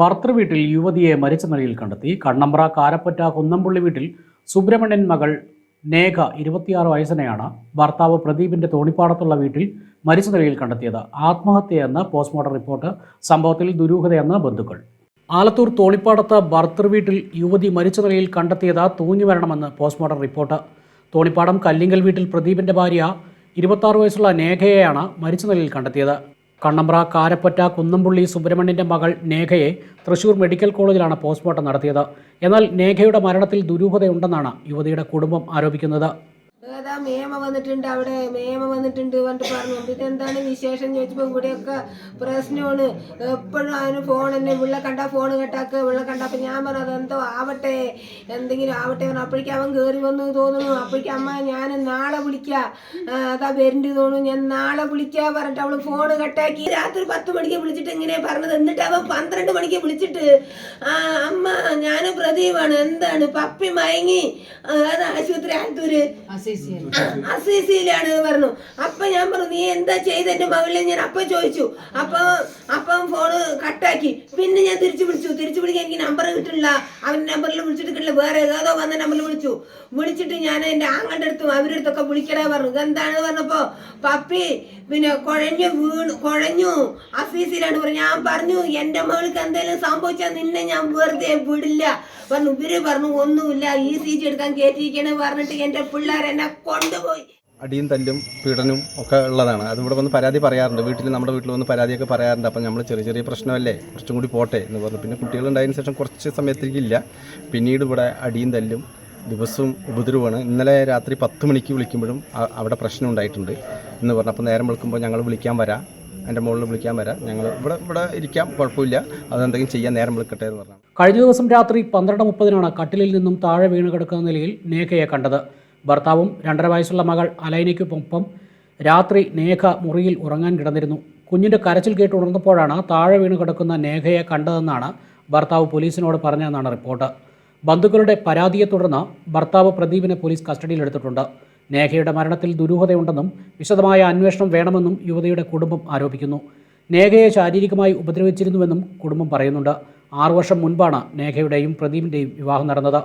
ഭർത്തൃവീട്ടിൽ യുവതിയെ മരിച്ച നിലയിൽ കണ്ടെത്തി. കണ്ണമ്പ്ര കാരപ്പറ്റ കുന്നംപുള്ളി വീട്ടിൽ സുബ്രഹ്മണ്യൻ മകൾ നേഘ ഇരുപത്തിയാറ് വയസ്സിനെയാണ് ഭർത്താവ് പ്രദീപിന്റെ തോണിപ്പാടത്തുള്ള വീട്ടിൽ മരിച്ച നിലയിൽ കണ്ടെത്തിയത്. ആത്മഹത്യയെന്ന് പോസ്റ്റ്മോർട്ടം റിപ്പോർട്ട്. സംഭവത്തിൽ ദുരൂഹതയെന്ന് ബന്ധുക്കൾ. ആലത്തൂർ തോണിപ്പാടത്ത് ഭർത്തൃവീട്ടിൽ യുവതി മരിച്ച നിലയിൽ കണ്ടെത്തിയത് തൂങ്ങിമരണമെന്ന് പോസ്റ്റ്മോർട്ടം റിപ്പോർട്ട്. തോണിപ്പാടം കല്ലിങ്കൽ വീട്ടിൽ പ്രദീപിന്റെ ഭാര്യ ഇരുപത്താറ് വയസ്സുള്ള നേഘയെയാണ് മരിച്ച നിലയിൽ കണ്ടെത്തിയത്. കണ്ണമ്പ്ര കാരപ്പറ്റ കുന്നംപുള്ളി സുബ്രഹ്മണ്യന്റെ മകൾ നേഘയെ തൃശൂർ മെഡിക്കൽ കോളേജിലാണ് പോസ്റ്റ്മോർട്ടം നടത്തിയത്. എന്നാൽ നേഘയുടെ മരണത്തിൽ ദുരൂഹതയുണ്ടെന്നാണ് യുവതിയുടെ കുടുംബം ആരോപിക്കുന്നത്. ഏതാ മേമ വന്നിട്ടുണ്ട് അവിടെ മേമ വന്നിട്ടുണ്ട് പറഞ്ഞിട്ട് പറഞ്ഞു. എന്നിട്ട് എന്താണ് വിശേഷം ചോദിച്ചപ്പോൾ ഇവിടെയൊക്കെ പ്രശ്നമാണ്. എപ്പോഴും അവന് ഫോൺ തന്നെ വിള്ള കണ്ട ഫോൺ കെട്ടാക്ക് വിള്ള കണ്ട. അപ്പം ഞാൻ പറഞ്ഞു അതെന്തോ ആവട്ടെ എന്തെങ്കിലും ആവട്ടെ. പറഞ്ഞു അപ്പോഴേക്കും അവൻ കയറി വന്നു തോന്നുന്നു. അപ്പോഴേക്കും അമ്മ ഞാൻ നാളെ വിളിക്കാം. അതാ വരണ്ട് തോന്നുന്നു. ഞാൻ നാളെ വിളിക്കാ പറഞ്ഞിട്ട് അവൾ ഫോൺ കട്ടാക്കി. രാത്രി പത്ത് മണിക്ക് വിളിച്ചിട്ട് ഇങ്ങനെ പറഞ്ഞത്. എന്നിട്ട് അവൻ പന്ത്രണ്ട് മണിക്ക് വിളിച്ചിട്ട് ആ അമ്മ ഞാൻ പ്രദീപാണ്. എന്താണ്? പപ്പി മയങ്ങി. അതാ ആശുപത്രി ആലത്തൂര്. അസീസിയിലാണ് പറഞ്ഞു. അപ്പൊ ഞാൻ പറഞ്ഞു നീ എന്താ ചെയ്ത എന്റെ മകളിനെ ഞാൻ അപ്പൊ ചോദിച്ചു. അപ്പൊ അപ്പം ഫോണ് കട്ടാക്കി. പിന്നെ ഞാൻ തിരിച്ചു വിളിച്ചു. തിരിച്ചു വിളിക്കാൻ എനിക്ക് നമ്പർ കിട്ടില്ല. അവന്റെ നമ്പറിൽ വിളിച്ചിട്ട് കിട്ടില്ല. വേറെ ഏതോ വന്ന നമ്പറിൽ വിളിച്ചു. വിളിച്ചിട്ട് ഞാൻ എന്റെ ആങ്ങളുടെ അടുത്തും അവരുടെ അടുത്തൊക്കെ വിളിക്കടാ പറഞ്ഞു. എന്താണ് പറഞ്ഞപ്പോ പപ്പി പിന്നെ കുഴഞ്ഞു വീണു കുഴഞ്ഞു. അഫീസിലാണ് പറഞ്ഞു. ഞാൻ പറഞ്ഞു എന്റെ മകൾക്ക് എന്തെങ്കിലും സംഭവിച്ചാൽ നിന്നെ ഞാൻ വെറുതെ വിടില്ല. പറഞ്ഞു ഇവർ പറഞ്ഞു ഒന്നുമില്ല. ഈ സി ജി എടുക്കാൻ കയറ്റിയിരിക്കണേ പറഞ്ഞിട്ട് എന്റെ പിള്ളേർ എന്നെ കൊണ്ടുപോയി. അടിയും തല്ലും പീഡനവും ഒക്കെ ഉള്ളതാണ്. അത് ഇവിടെ വന്ന് പരാതി പറയാറുണ്ട്. വീട്ടിൽ നമ്മുടെ വീട്ടിൽ വന്ന് പരാതിയൊക്കെ പറയാറുണ്ട്. അപ്പം നമ്മൾ ചെറിയ ചെറിയ പ്രശ്നമല്ലേ? കുറച്ചും കൂടി പോട്ടെ എന്ന് പറഞ്ഞു. പിന്നെ കുട്ടികളുണ്ടായതിനു ശേഷം കുറച്ച് സമയത്തേക്കില്ല. പിന്നീട് ഇവിടെ അടിയും തല്ലും ദിവസവും ഉപദ്രവമാണ്. ഇന്നലെ രാത്രി പത്ത് മണിക്ക് വിളിക്കുമ്പോഴും അവിടെ പ്രശ്നം ഉണ്ടായിട്ടുണ്ട് എന്ന് പറഞ്ഞു. പറഞ്ഞപ്പോൾ നേരം വിളിക്കുമ്പോൾ ഞങ്ങൾ വിളിക്കാൻ വരാം. എന്റെ മുകളിൽ വിളിക്കാൻ വരാം. ഞങ്ങൾ ഇവിടെ ഇവിടെ ഇരിക്കാം. കുഴപ്പമില്ല. അതെന്തെങ്കിലും ചെയ്യാൻ നേരം വിളിക്കട്ടെ എന്ന് പറഞ്ഞു. കഴിഞ്ഞ ദിവസം രാത്രി പന്ത്രണ്ട് മുപ്പതിനാണ് കട്ടിലിൽ നിന്നും താഴെ വീണ് കിടക്കുന്ന നിലയിൽ നേഖയെ കണ്ടത്. ഭർത്താവും രണ്ടര വയസ്സുള്ള മകൾ അലൈനയ്ക്കൊപ്പം രാത്രി നേഹ മുറിയിൽ ഉറങ്ങാൻ കിടന്നിരുന്നു. കുഞ്ഞിന്റെ കരച്ചിൽ കേട്ട് ഉണർന്നപ്പോഴാണ് താഴെ വീണ് കിടക്കുന്ന നേഹയെ കണ്ടതെന്നാണ് ഭർത്താവ് പോലീസിനോട് പറഞ്ഞതെന്നാണ് റിപ്പോർട്ട്. ബന്ധുക്കളുടെ പരാതിയെ തുടർന്ന് ഭർത്താവ് പ്രദീപിനെ പോലീസ് കസ്റ്റഡിയിലെടുത്തിട്ടുണ്ട് നേഹയുടെ മരണത്തിൽ ദുരൂഹതയുണ്ടെന്നും വിശദമായ അന്വേഷണം വേണമെന്നും യുവതിയുടെ കുടുംബം ആരോപിക്കുന്നു. നേഹയെ ശാരീരികമായി ഉപദ്രവിച്ചിരുന്നുവെന്നും കുടുംബം പറയുന്നുണ്ട്. ആറു വർഷം മുൻപാണ് നേഹയുടെയും പ്രദീപിന്റെയും വിവാഹം നടന്നത്.